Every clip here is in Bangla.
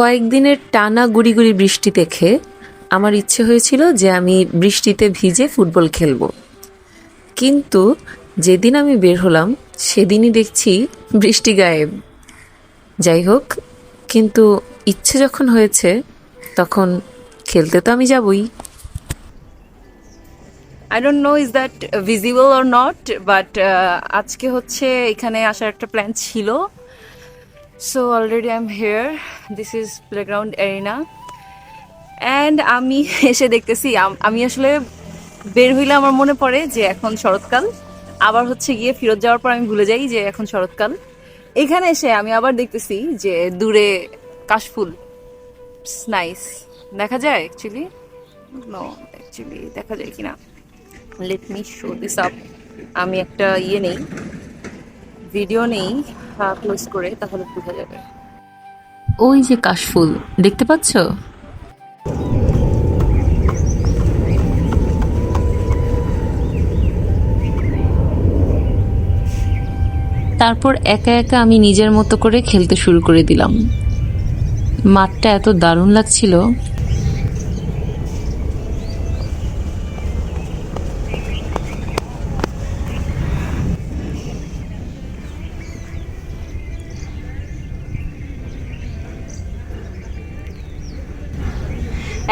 কয়েকদিনের টানা গুড়ি গুড়ি বৃষ্টি দেখে আমার ইচ্ছে হয়েছিল যে আমি বৃষ্টিতে ভিজে ফুটবল খেলব। কিন্তু যেদিন আমি বের হলাম, সেদিনই দেখছি বৃষ্টি গায়েব। যাই হোক, কিন্তু ইচ্ছে যখন হয়েছে, তখন খেলতে তো আমি যাবই। I don't know is that visible or not but আজকে হচ্ছে এখানে আসার একটা প্ল্যান ছিল। So already I am here this is playground arena and আমি এসে দেখতেছি, আমি আসলে বের হইলে আমার মনে পড়ে যে এখন শরৎকাল। আবার হচ্ছে গিয়ে ফেরত যাওয়ার পর আমি ভুলে যাই যে এখন শরৎকাল। এখানে এসে আমি আবার দেখতেছি যে দূরে কাশফুল। নাইস দেখা যায় অ্যাকচুয়ালি নো অ্যাকচুয়ালি দেখা যায় কিনা। Let me show this up আমি একটা ইয়ে নেই। ভিডিও নেই ক্লোজ করে তাহলে বোঝা যাবে। ওই যে কাশফুল, দেখতে পাচ্ছ? তারপর একা একা আমি নিজের মতো করে খেলতে শুরু করে দিলাম। মাঠটা এত দারুণ লাগছিল।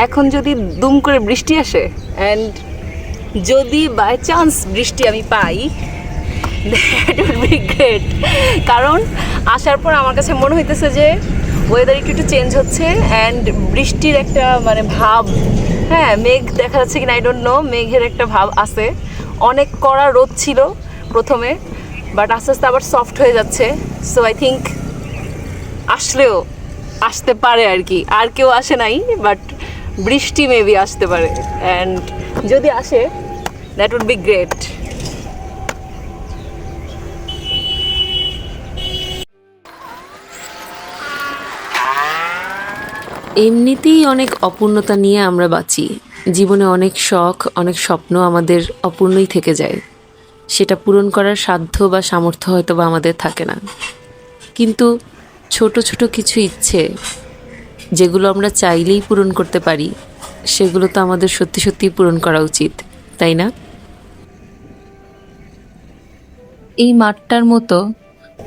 এখন যদি দুম করে বৃষ্টি আসে অ্যান্ড যদি বাই চান্স বৃষ্টি আমি পাই বি গ্রেট কারণ আসার পর আমার কাছে মনে হইতেছে যে ওয়েদার একটু একটু চেঞ্জ হচ্ছে অ্যান্ড বৃষ্টির একটা মানে ভাব হ্যাঁ মেঘ দেখা যাচ্ছে কিনা আই ডোন্ট নো মেঘের একটা ভাব আছে। অনেক কড়া রোদ ছিল প্রথমে বাট আস্তে আস্তে আবার সফট হয়ে যাচ্ছে। সো আই থিঙ্ক আসলেও আসতে পারে আর কি। আর কেউ আসে নাই বাট বৃষ্টি মেবি আসতে পারে অ্যান্ড যদি আসে দ্যাট উড বি গ্রেট এমনিতেই অনেক অপূর্ণতা নিয়ে আমরা বাঁচি। জীবনে অনেক শখ, অনেক স্বপ্ন আমাদের অপূর্ণই থেকে যায়। সেটা পূরণ করার সাধ্য বা সামর্থ্য হয়তো বা আমাদের থাকে না। কিন্তু ছোট ছোট কিছু ইচ্ছে যেগুলো আমরা চাইলেই পূরণ করতে পারি, সেগুলো তো আমাদের সত্যি সত্যিই পূরণ করা উচিত, তাই না? এই মাঠটার মতো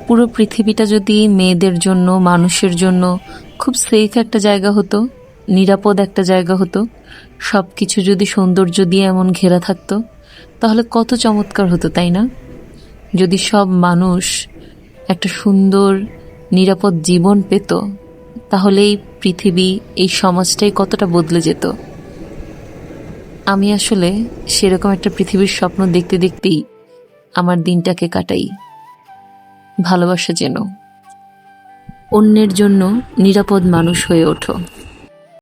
পুরো পৃথিবীটা যদি মেয়েদের জন্য, মানুষের জন্য খুব সেফ একটা জায়গা হতো, নিরাপদ একটা জায়গা হতো সব কিছু যদি সৌন্দর্য দিয়ে এমন ঘেরা থাকতো, তাহলে কত চমৎকার হতো, তাই না? যদি সব মানুষ একটা সুন্দর, নিরাপদ জীবন পেত তাহলে এই পৃথিবী এই সমাজটাই কতটা বদলে যেত। আমি আসলে সেরকম একটা পৃথিবীর স্বপ্ন দেখতে দেখতেই আমার দিনটাকে কাটাই। ভালোবাসা যেন অন্যের জন্য নিরাপদ মানুষ হয়ে ওঠো।